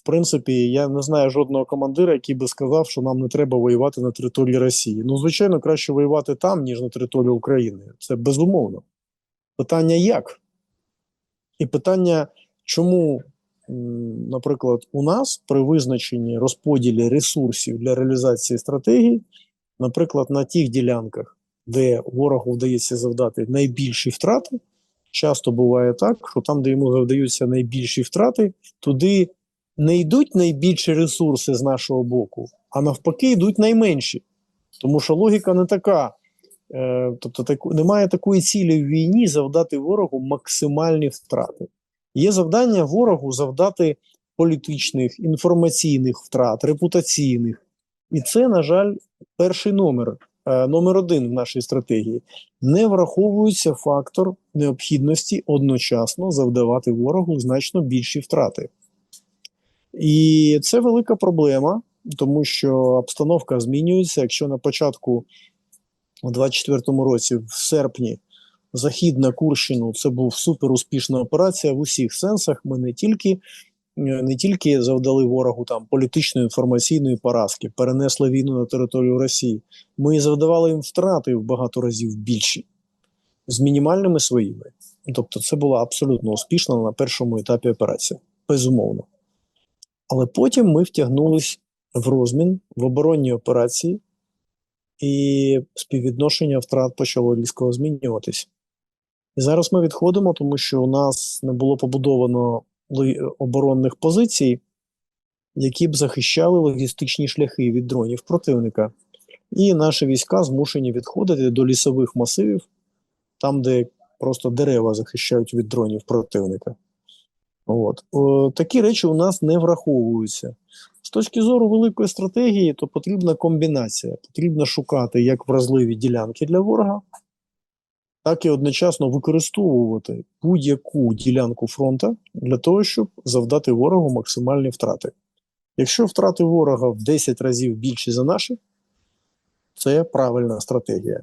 В принципі, я не знаю жодного командира, який би сказав, що нам не треба воювати на території Росії. Ну, звичайно, краще воювати там, ніж на території України. Це безумовно. Питання як? І питання, чому, наприклад, у нас при визначенні розподілі ресурсів для реалізації стратегії, наприклад, на тих ділянках, де ворогу вдається завдати найбільші втрати, часто буває так, що там, де йому завдаються найбільші втрати, туди не йдуть найбільші ресурси з нашого боку, а навпаки, йдуть найменші. Тому що логіка не така. Е, тобто таку, немає такої цілі в війні завдати ворогу максимальні втрати. Є завдання ворогу завдати політичних, інформаційних втрат, репутаційних. І це, на жаль, перший номер, е, номер один в нашій стратегії. Не враховується фактор необхідності одночасно завдавати ворогу значно більші втрати. І це велика проблема, тому що обстановка змінюється. Якщо на початку у 24-му році, в серпні, захід на Курщину це був супер успішна операція в усіх сенсах. Ми не тільки, не тільки завдали ворогу там політичної інформаційної поразки, перенесли війну на територію Росії. Ми завдавали їм втрати в багато разів більші з мінімальними своїми. Тобто, це була абсолютно успішна на першому етапі операція, безумовно. Але потім ми втягнулись в розмін в оборонні операції, і співвідношення втрат почало різко змінюватись. І зараз ми відходимо, тому що у нас не було побудовано оборонних позицій, які б захищали логістичні шляхи від дронів противника. І наші війська змушені відходити до лісових масивів, там, де просто дерева захищають від дронів противника. От. О, такі речі у нас не враховуються. З точки зору великої стратегії, то потрібна комбінація. Потрібно шукати як вразливі ділянки для ворога, так і одночасно використовувати будь-яку ділянку фронту для того, щоб завдати ворогу максимальні втрати. Якщо втрати ворога в 10 разів більші за наші, це правильна стратегія.